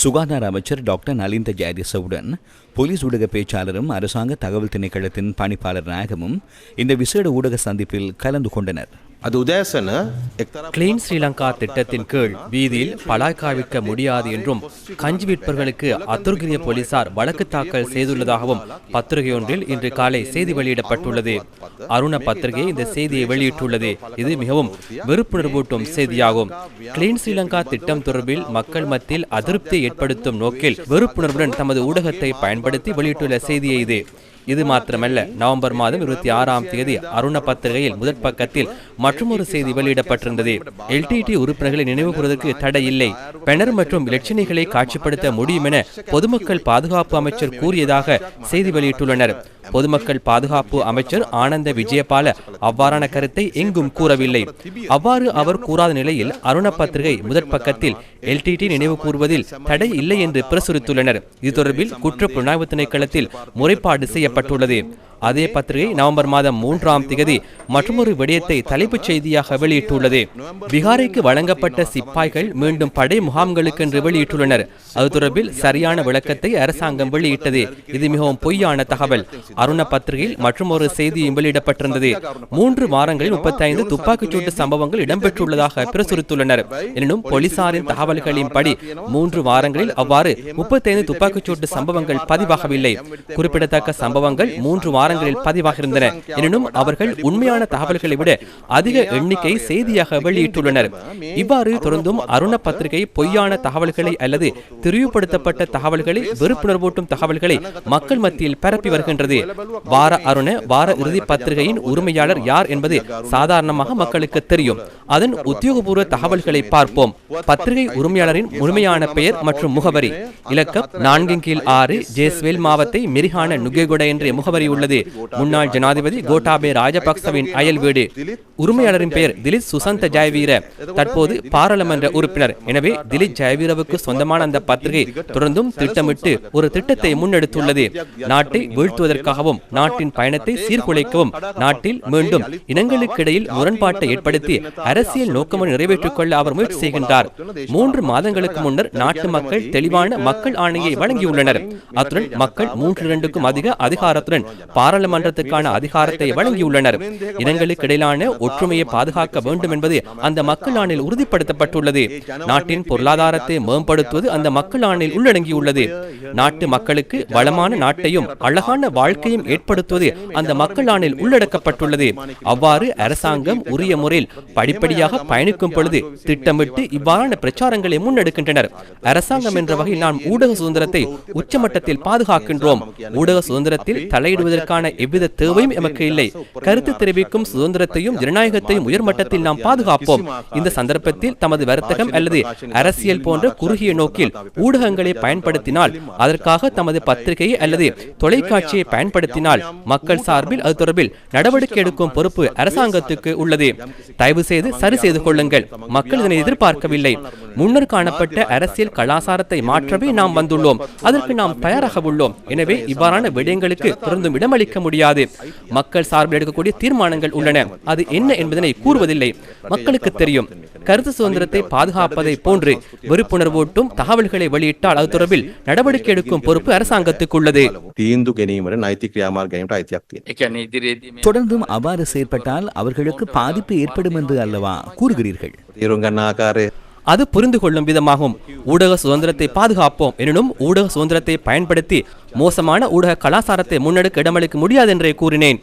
சுகாதார அமைச்சர் டாக்டர் நலிந்த ஜெயதிசவுடன் போலீஸ் ஊடக பேச்சாளரும் அரசாங்க தகவல் திணைக்களத்தின் பணிப்பாளர் நாயகமும் இந்த விசேட ஊடக சந்திப்பில் கலந்து கொண்டனர். அது உதயசன கிளீன் ஸ்ரீலங்கா திட்டத்தின் கீழ் வீதியில் பலாய்க்கா விற்க முடியாது என்றும் கஞ்சி விற்பவர்களுக்கு அத்துர்கிரிய போலீசார் வழக்கு தாக்கல் செய்துள்ளதாகவும் பத்திரிகை ஒன்றில் இன்று காலை செய்தி வெளியிடப்பட்டுள்ளது. அருண பத்திரிகை இந்த செய்தியை வெளியிட்டுள்ளது. இது மிகவும் வெறுப்புணர்வூட்டும் செய்தியாகும். கிளீன் ஸ்ரீலங்கா திட்டம் தொடர்பில் மக்கள் மத்தியில் அதிருப்தியை ஏற்படுத்தும் நோக்கில் வெறுப்புணர்வுடன் தமது ஊடகத்தை பயன்படுத்தி வெளியிட்டுள்ள செய்தியை இது. இது மாத்திரமல்ல நவம்பர் மாதம் இருபத்தி ஆறாம் தேதி அருண பத்திரிகையில் முதற் பக்கத்தில் மற்றொரு செய்தி வெளியிடப்பட்டிருந்தது. எல்டிடி உறுப்பினர்களை நினைவுகூறுவதற்கு தடை இல்லை. பெணர் மற்றும் இலட்சணிகளை காட்சிப்படுத்த முடியும் என பொதுமக்கள் பாதுகாப்பு அமைச்சர் கூறியதாக செய்தி வெளியிட்டுள்ளனர். பொதுமக்கள் பாதுகாப்பு அமைச்சர் ஆனந்த விஜயபால அவ்வாறான கருத்தை எங்கும் கூறவில்லை. அவ்வாறு அவர் கூறாத நிலையில் அருண பத்திரிகை முதற் பக்கத்தில் எல்டிடி நினைவு கூறுவதில் தடை இல்லை என்று பிரசுரித்துள்ளனர். இது தொடர்பில் குற்ற புலனாய்வு திணைக்களத்தில் முறைப்பாடு செய்யப்பட்டுள்ளது. அதே பத்திரிகை நவம்பர் மாதம் மூன்றாம் திகதி மற்றொரு விடயத்தை தலைப்புச் செய்தியாக வெளியிட்டுள்ளது. பீகாருக்கு வழங்கப்பட்ட சிப்பாய்கள் மீண்டும் படை முகாம்களுக்கு என்று வெளியிட்டுள்ளனர். அது தொடர்பில் சரியான விளக்கத்தை அரசாங்கம் வெளியிட்டது. இது மிகவும் பொய்யான தகவல். அருண பத்திரிகையில் மற்றொரு செய்தியும் வெளியிடப்பட்டிருந்தது. மூன்று வாரங்களில் முப்பத்தைந்து துப்பாக்கிச்சூட்டு சம்பவங்கள் இடம்பெற்றுள்ளதாக பிரசுரித்துள்ளனர். எனினும் போலீசாரின் தகவல்களின்படி மூன்று வாரங்களில் அவ்வாறு முப்பத்தைந்து துப்பாக்கிச்சூட்டு சம்பவங்கள் பதிவாகவில்லை. குறிப்பிடத்தக்க சம்பவங்கள் மூன்று வாரங்களில் பதிவாக இருந்தன எனினும் அவர்கள் உண்மையான தகவல்களை விட அதிக எண்ணிக்கை செய்தியாக வெளியிட்டுள்ளனர். இவ்வாறு தொடர்ந்தும் அருண பத்திரிகை பொய்யான தகவல்களை அல்லது திரிவுபடுத்தப்பட்ட தகவல்களை வெறுப்புணர்வூட்டும் தகவல்களை மக்கள் மத்தியில் பரப்பி வருகின்றது. வார அருண வார இறுதி பத்திரிகையின் உரிமையாளர் யார் என்பது சாதாரணமாக மக்களுக்கு தெரியும். அதன் உத்தியோகபூர்வ தகவல்களை பார்ப்போம். பத்திரிகை உரிமையாளரின் முழுமையான பெயர் மற்றும் முகவரி. இலக்கம் நான்கின் கீழ் ஆறு ஜேஸ்வேல் மாவத்தை மிரிகான நுகேகுட என்ற முகவரி உள்ளது. முன்னாள் ஜனாதிபதி கோட்டாபே ராஜபக்சவின் அயல் வீடு. உரிமையாளரின் பெயர் திலீப் சுசந்த ஜெயவீர. தற்போது பாராளுமன்ற உறுப்பினர். எனவே திலீப் ஜெயவீரவுக்கு சொந்தமான அந்த பத்திரிகை தொடர்ந்தும் திட்டமிட்டு ஒரு திட்டத்தை முன்னெடுத்துள்ளது. நாட்டை வீழ்த்துவதற்காகவும் நாட்டின் பயணத்தை சீர்குலைக்கவும் நாட்டில் மீண்டும் இனங்களுக்கிடையில் முரண்பாட்டை ஏற்படுத்தி அரசியல் நோக்கமும் நிறைவேற்றிக் கொள்ள அவர் முயற்சி செய்கின்றார். மூன்று மாதங்களுக்கு முன்னர் நாட்டு மக்கள் தெளிவான மக்கள் ஆணையை வழங்கியுள்ளனர். அத்துடன் மக்கள் மூன்று இரண்டுக்கும் அதிக அதிகாரத்துடன் பாராளுமன்றத்துக்கான அதிகாரத்தை வழங்கியுள்ளனர். இனங்களுக்கு இடையிலான ஒற்றுமையை பாதுகாக்க வேண்டும் என்பது அந்த மக்கள் ஆணையில் உறுதிப்படுத்தப்பட்டுள்ளது. நாட்டின் பொருளாதாரத்தை மேம்படுத்துவது அந்த மக்கள் ஆணையில் உள்ளடங்கியுள்ளது. நாட்டு மக்களுக்கு வளமான நாட்டையும் அழகான வாழ்க்கையும் ஏற்படுத்துவது அந்த மக்கள் ஆணையில் உள்ளடக்கப்பட்டுள்ளது. அவ்வாறு அரசாங்கம் உரிய முறையில் படிப்படியாக பயணிக்கும் பொழுது திட்டமிட்டு இவ்வாறான பிரச்சாரங்களை முன்னெடுக்கின்றனர். அரசாங்கம் என்ற வகையில் நாம் ஊடக சுதந்திரத்தை உச்சமட்டத்தில் பாதுகாக்கின்றோம். ஊடக சுதந்திரத்தில் தலையிடுவதற்கான எவ்வித தேவையும் எமக்கு இல்லை கருத்து தெரிவிக்கும் சுதந்திரத்தையும் ஜனநாயகத்தையும் உயர்மட்டத்தில் நாம் பாதுகாப்போம் இந்த சந்தர்ப்பத்தில் தமது வர்த்தகம் அல்லது அரசியல் போன்ற குறுகிய நோக்கில் ஊடகங்களை பயன்படுத்தினால் அதற்காக தமது பத்திரிகை அல்லது தொலைக்காட்சியை பயன்படுத்தினால் மக்கள் சார்பில் அது தொடர்பில் நடவடிக்கை எடுக்கும் பொறுப்பு அரசாங்கத்துக்கு உள்ளது தயவு செய்து சரி செய்து கொள்ளுங்கள் மக்கள் இதனை எதிர்பார்க்கவில்லை முன்னர் காணப்பட்ட அரசியல் கலாசாரத்தை மாற்றவே நாம் வந்துள்ளோம் அதற்கு நாம் தயாராக உள்ளோம் எனவே இவ்வாறான விடயங்களுக்கு தொடர்ந்தும் தெரிவிக்க முடியாது. மக்கள் சார்பில் எடுக்கக்கூடிய தீர்மானங்கள் உள்ளன. அது என்ன என்பதனை கூறுவதில்லை. மக்களுக்கு தெரியும். கருத்து சுதந்திரத்தை பாதுகாப்பதை போன்று வெறுப்புணர்வூட்டும் தகவல்களை வெளியிட்டால் அது தொடர்பில் நடவடிக்கை எடுக்கும் பொறுப்பு அரசாங்கத்துக்கு உள்ளது தொடர்ந்தும் அவ்வாறு செயற்பட்டால் அவர்களுக்கு பாதிப்பு ஏற்படும் என்று அல்லவா கூறுகிறீர்கள்? அது புரிந்து கொள்ளும் விதமாகும். ஊடக சுதந்திரத்தை பாதுகாப்போம் எனினும் ஊடக சுதந்திரத்தை பயன்படுத்தி மோசமான ஊடக கலாசாரத்தை முன்னெடுக்க இடமளிக்க முடியாது என்றே கூறினேன்.